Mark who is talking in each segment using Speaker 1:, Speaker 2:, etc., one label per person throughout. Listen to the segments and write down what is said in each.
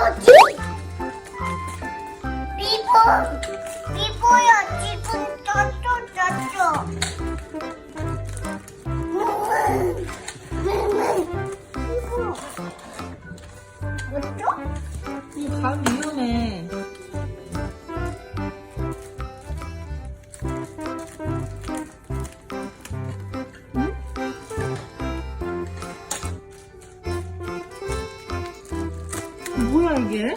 Speaker 1: 어디? 비보 비보야 지금 저쪽 저쪽. 비보. 뭐죠?
Speaker 2: 이거 감 뭐야 이게?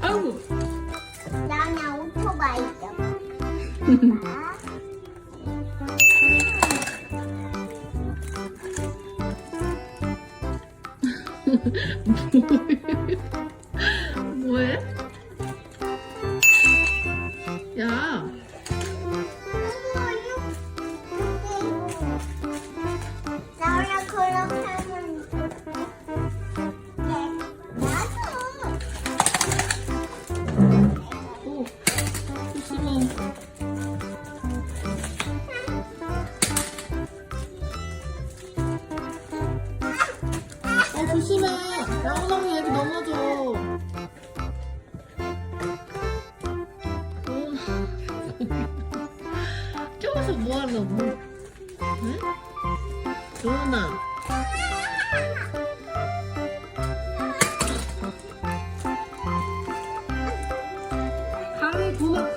Speaker 2: 아이고.
Speaker 1: 나는 오토바이 죠.
Speaker 2: 뭐해? 야,
Speaker 1: 나랑 그렇게 하면 네, 나도.
Speaker 2: 오. 어, 조심해. 나무나무 여기 넘어져. 어. 껴서 뭐 하려고? 응? 조은아. 강이 도망